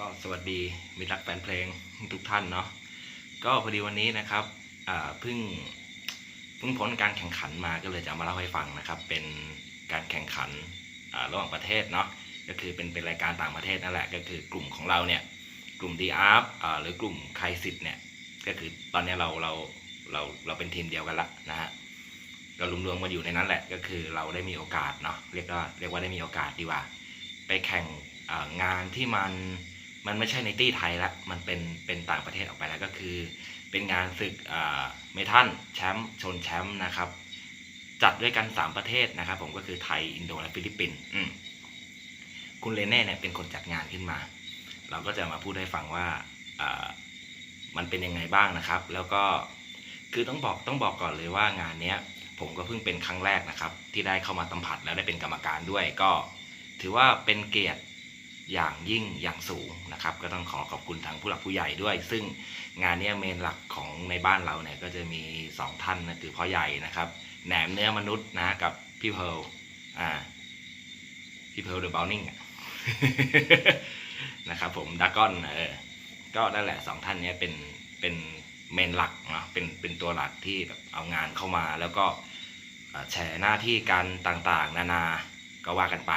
ก็สวัสดีมิตรรักแฟนเพลงทุกท่านเนาะก็พอดีวันนี้นะครับเพิ่งเพิ่งพ้นการแข่งขันมาก็เลยจะมาเล่าให้ฟังนะครับ เป็นการแข่งขันระหว่างประเทศเนาะก็คือเป็นเป็นรายการต่างประเทศนั่นแหละก็คือกลุ่มของเราเนี่ยกลุ่มดีอาร์ฟหรือกลุ่มใครสิทธิ์เนี่ยก็คือตอนนี้เราเราเราเราเป็นทีมเดียวกันละนะฮะก็รวมๆกันอยู่ในนั้นแหละก็คือเราได้มีโอกาสเนาะเรียกว่าเรียกว่าได้มีโอกาสดีกว่า ไปแข่งงานที่มัน มันไม่ใช่ในตี้ไทยละมันเป็นเป็นต่างประเทศออกไปแล้วก็คือ เป็นงานศึกเมทัลแชมป์ชนแชมป์นะครับ จัดด้วยกัน 3 ประเทศนะครับ ผมก็คือไทย อินโดและฟิลิปปินส์อืมคุณเลเน่เนี่ยเป็นคนจัดงานขึ้นมา เราก็จะมาพูดให้ฟังว่าอ่ามันเป็นยังไงบ้างนะครับ แล้วก็คือต้องบอกต้องบอกก่อนเลยว่างานเนี้ยผมก็เพิ่งเป็นครั้งแรกนะครับ ที่ได้เข้ามาสัมผัสแล้วได้เป็นกรรมการด้วย ก็ถือว่าเป็นเกียรติ อย่างยิ่งอย่างสูงนะครับ ก็ต้องขอขอบคุณทางผู้หลักผู้ใหญ่ด้วย ซึ่งงานเนี้ยเมนหลักของในบ้านเราเนี่ยก็จะมีสองท่านนะคือพ่อใหญ่นะครับแหนมเนื้อมนุษย์นะกับพี่เพิร์ลอ่าพี่เพิร์ลเดอะบ l ลนิงนะครับผมดากอนเออก็นั่นแหละสองท่านเนี้ยเป็นเป็นเมนหลักเนาะเป็นเป็นตัวหลักที่แบบเอางานเข้ามาแล้วก็แชร์หน้าที่กันต่างๆ นานาก็ว่ากันไป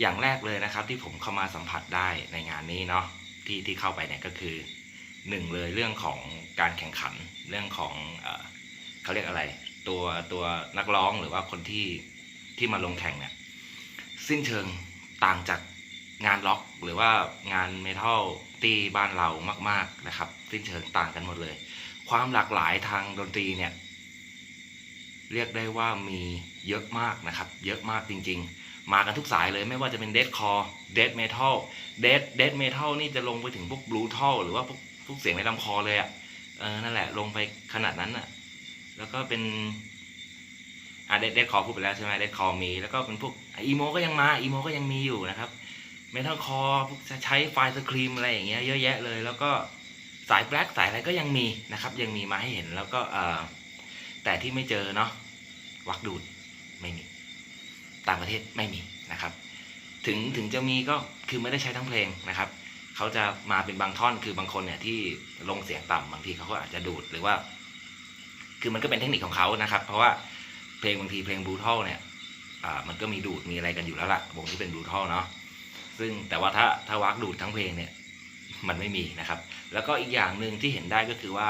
อย่างแรกเลยนะครับที่ผมเข้ามาสัมผัสได้ในงานนี้เนาะที่ที่เข้าไปเนี่ยก็คือหนึ่งเลยเรื่องของการแข่งขันเรื่องของเอเขาเรียกอะไร ตัวตัวนักร้องหรือว่าคนที่ที่มาลงแข่งเนี่ยสิ้นเชิงต่างจากงานล็อกหรือว่างานเมทัลตีบ้านเรามากๆนะครับ สิ้นเชิงต่างกันหมดเลย ความหลากหลายทางดนตรีเนี่ยเรียกได้ว่ามีเยอะมากนะครับ เยอะมากจริง ๆ มากันทุกสายเลยไม่ว่าจะเป็นเด d คอร์เด d เมทัลเด d เด d เมทัลนี่จะลงไปถึงพวกบลูทัลหรือว่าพวกพวกเสียงในลำคอเลยอะ่ะเออนั่นแหละลงไปขนาดนั้นอะ แล้วก็เป็นอ่าเด d เด d คอร์พูดไปแล้วใช่ไหมเด d คอร์มี แล้วก็เป็นพวกอีโมก็ยังมาอีโมก็ยังมีอยู่นะครับเมทัลคอร์พวกจะใช้ไฟสครีมอะไรอย่างเงี้ยเยอะแยะเลย แล้วก็สายแบล็กสายอะไรก็ยังมีนะครับ ยังมีมาให้เห็นแล้วก็เออแต่ที่ไม่เจอเนาะวักดูดไม่มี ต่างประเทศไม่มีนะครับ ถึงถึงจะมีก็คือไม่ได้ใช้ทั้งเพลงนะครับเขาจะมาเป็นบางท่อนคือบางคนเนี่ยที่ลงเสียงต่ำบางทีเขาก็อาจจะดูดหรือว่า คือมันก็เป็นเทคนิคของเขานะครับ เพราะว่าเพลงบางทีเพลงบลูทัลเนี่ยมันก็มีดูดมีอะไรกันอยู่แล้วล่ะวงที่เป็นบลูทัลเนาะซึ่งแต่ว่าถ้าถ้าวักดูดทั้งเพลงเนี่ยมันไม่มีนะครับ แล้วก็อีกอย่างหนึ่งที่เห็นได้ก็คือว่า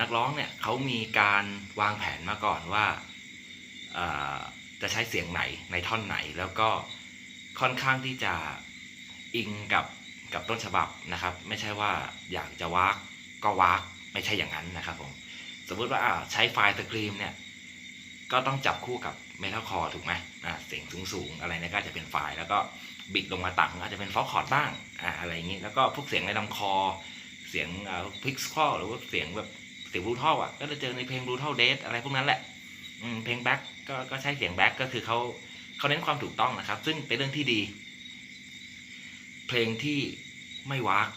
นักร้องเนี่ยเขามีการวางแผนมาก่อนว่า จะใช้เสียงไหนในท่อนไหนแล้วก็ค่อนข้างที่จะอิงกับกับต้นฉบับนะครับ ไม่ใช่ว่าอยากจะวากก็วากไม่ใช่อย่างนั้นนะครับผมสมมุติว่าใช้ไฟล์สกรีมเนี่ยก็ต้องจับคู่กับเมทัลคอร์ถูกไหมเสียงสูงๆอะไรเนี่ยก็อาจะเป็นไฟล์แล้วก็บิดลงมาต่ำอาจจะเป็นฟอลคอร์ดบ้างออะไรอย่างนี้แล้วก็พวกเสียงในลำคอ เสียงพิกซ์คอหรือว่าเสียงแบบเสียงบลูทัลอะก็จะเจอในเพลงบลูทัลเดทอะไรพวกนั้นแหละ เพลงแบ็กก็ก็ใช้เสียงแบ็กก็คือเขาเขาเน้นความถูกต้องนะครับ ซึ่งเป็นเรื่องที่ดี เพลงที่ไม่วาก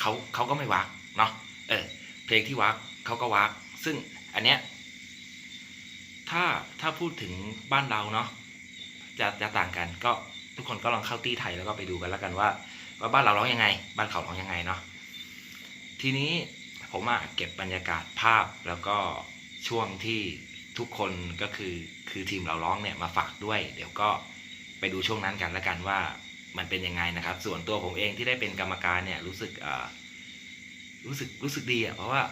เขาเขาก็ไม่วากเนาะเออเพลงที่วากเขาก็วากซึ่งอันเนี้ยถ้าถ้าพูดถึงบ้านเราเนาะจะจะต่างกันก็ทุกคนก็ลองเข้าตีไทยแล้วก็ไปดูกันแล้วกันว่า ว่าบ้านเราร้องยังไง บ้านเขาร้องยังไงเนาะทีนี้ผมอะเก็บบรรยากาศภาพแล้วก็ช่วงที่ ทุกคนก็คือคือทีมเราร้องเนี่ยมาฝากด้วย เดี๋ยวก็ไปดูช่วงนั้นกันแล้วกันว่ามันเป็นยังไงนะครับ ส่วนตัวผมเองที่ได้เป็นกรรมการเนี่ยรู้สึกเอ่อรู้สึกรู้สึกดีอะเพราะว่า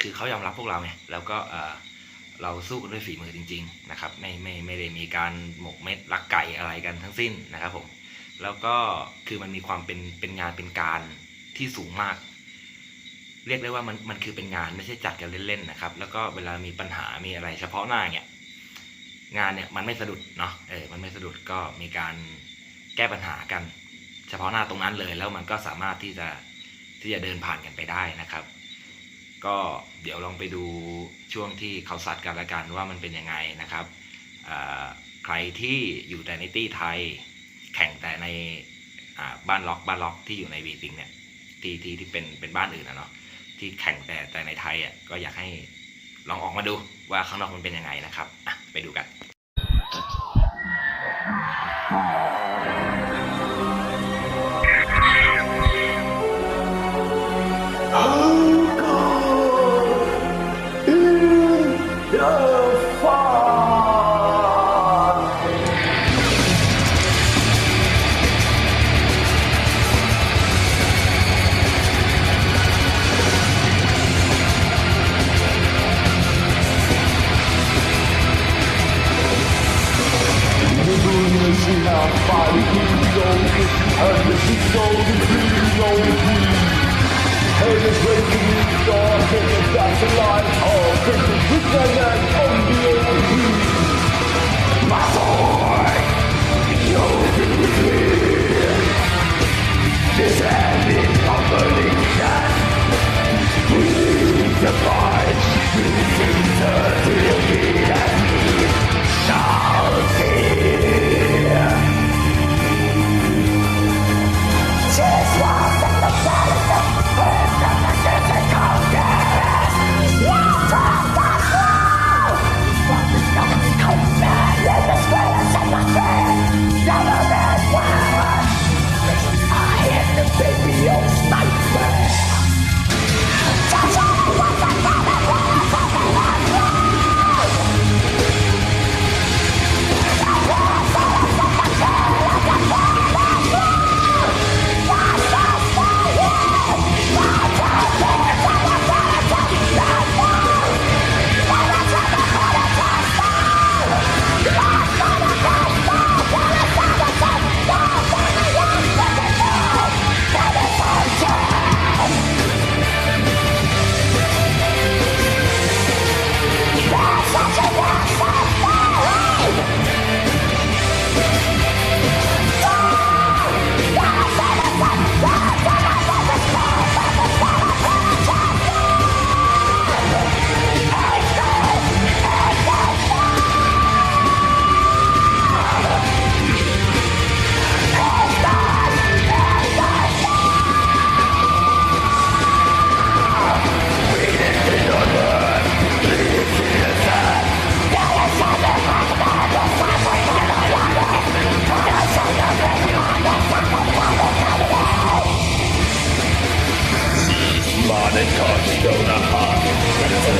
คือเขายอมรับพวกเราไงแล้วก็เอ่อเราสู้กันด้วยฝีมือจริง ๆ นะครับ ไม่ไม่ไม่ได้มีการหมกเม็ดลักไก่อะไรกันทั้งสิ้นนะครับผมแล้วก็คือมันมีความเป็นเป็นงานเป็นการที่สูงมาก เรียกได้ว่ามันมันคือเป็นงานไม่ใช่จัดกันเล่นๆนะครับ แล้วก็เวลามีปัญหามีอะไร เฉพาะหน้าเนี่ยงานเนี่ยมันไม่สะดุดเนาะเออมันไม่สะดุดก็มีการแก้ปัญหากัน เฉพาะหน้าตรงนั้นเลย แล้วมันก็สามารถที่จะที่จะเดินผ่านกันไปได้นะครับ ก็เดี๋ยวลองไปดูช่วงที่เขาสัดกันละกันว่ามันเป็นยังไงนะครับใครที่อยู่แต่ในตี้ไทย แข่งแต่ในบ้านล็อกบ้านล็อกที่อยู่ในวีซิงเนี่ยที่ที่ที่เป็นเป็นบ้านอื่นนะเนาะ ที่แข่งแต่แต่ในไทยอะก็อยากให้ลองออกมาดูว่าข้างนอกมันเป็นยังไงนะครับไปดูกัน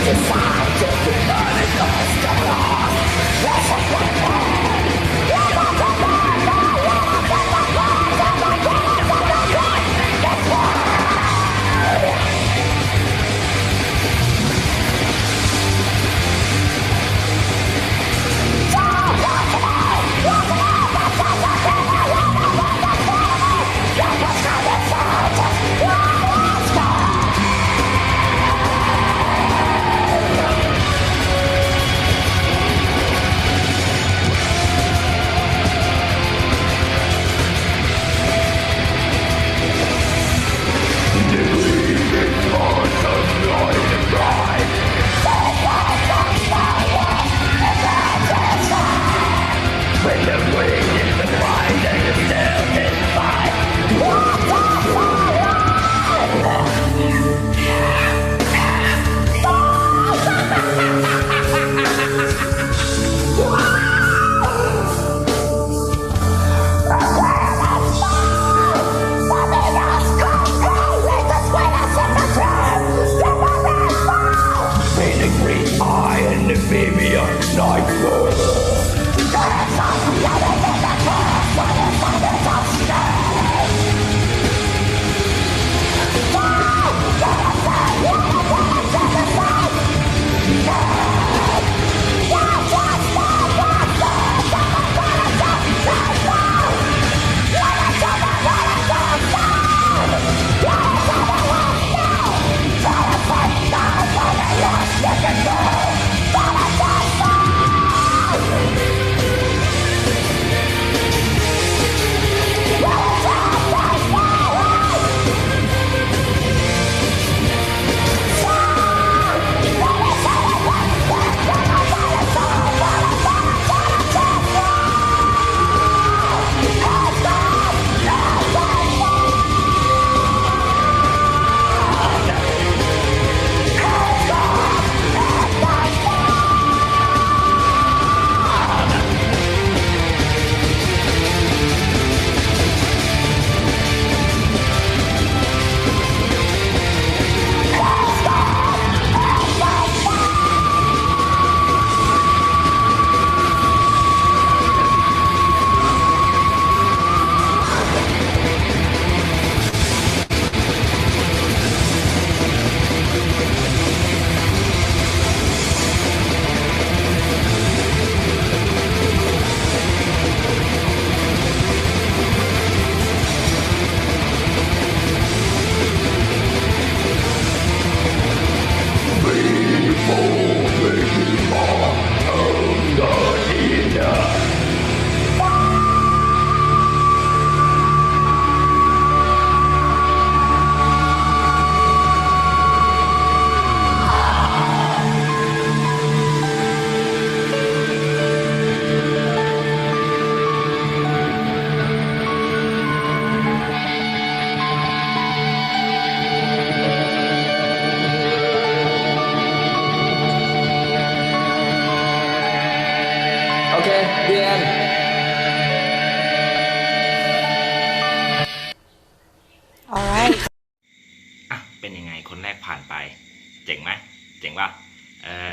to fight.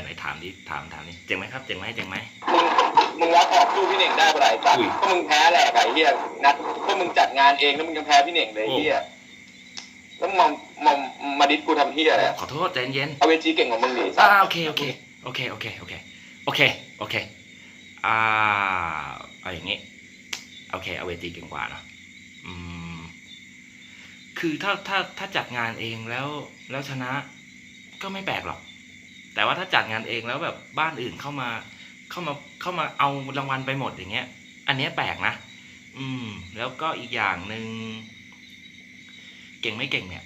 ดิถามถามนี่เจ๋งไหมครับเจ๋งไหมเจ๋งไหมมึงมึงรับออกสู้พี่เน่งได้ปะไหนสัตว์อุ้ย ก็มึงแพ้แหละไอ้เหี้ยนัดก็มึงจัดงานเองแล้วมึงยังแพ้พี่เน่งเลยไอ้เหี้ยแล้วมึงมามามาดิสกูทำเหี้ยอะไรอะขอโทษใจเย็นเอาเวจีเก่งกว่ามึงดิสัอ่าตว์โอเคโอเคโอเคโอเคโอเคโอเคโอเคอ่าเอาอย่างงี้โอเคเอาเวทีเก่งกว่าเนอะอืมคือถ้าถ้าถ้าจัดงานเองแล้วแล้วชนะ ก็ไม่แปลกหรอก แต่ว่าถ้าจัดงานเองแล้วแบบบ้านอื่นเข้ามาเข้ามาเข้ามาเอารางวัลไปหมดอย่างเงี้ย อันนี้แปลกนะ อืม แล้วก็อีกอย่างหนึ่งเก่งไม่เก่งเนี่ย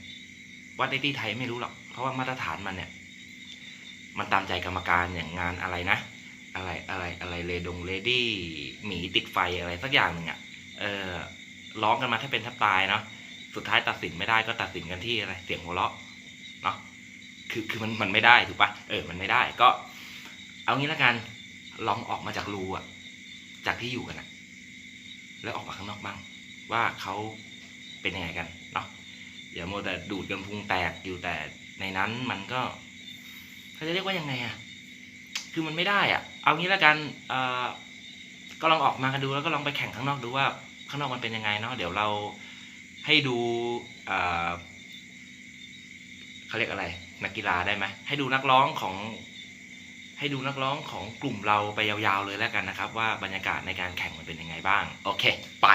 วัดในที่ไทยไม่รู้หรอก เพราะว่ามาตรฐานมันเนี่ย มันตามใจกรรมการอย่างงานอะไรนะ อะไรอะไรอะไรเลดงเลดี้หมีติดไฟอะไรสักอย่างหนึ่งอะ่ะ เออร้องกันมาถ้าเป็นแทับตายเนาะ สุดท้ายตัดสินไม่ได้ก็ตัดสินกันที่อะไร เสียงหัวเราะเนาะ คือคือมันมันไม่ได้ถูกปะเออมันไม่ได้ก็ เอางี้ละกันลองออกมาจากรูอะจากที่อยู่กันอะแล้วออกมาข้างนอกบ้างว่าเขาเป็นยังไงกันเนาะอย่าโมแต่ดูดกันพุงแตกอยู่แต่ในนั้นมันก็เขาจะเรียกว่ายังไงอะคือมันไม่ได้อะเอางี้ละกันเอ่อก็ลองออกมากันดูแล้วก็ลองไปแข่งข้างนอกดูว่าข้างนอกมันเป็นยังไงเนาะเดี๋ยวเราให้ดูเขาเรียกอะไร นักกีฬาได้ไหมให้ดูนักร้องของ ให้ดูนักร้องของกลุ่มเราไปยาวๆเลยแล้วกันนะครับ ว่าบรรยากาศในการแข่งมันเป็นยังไงบ้าง โอเค ไป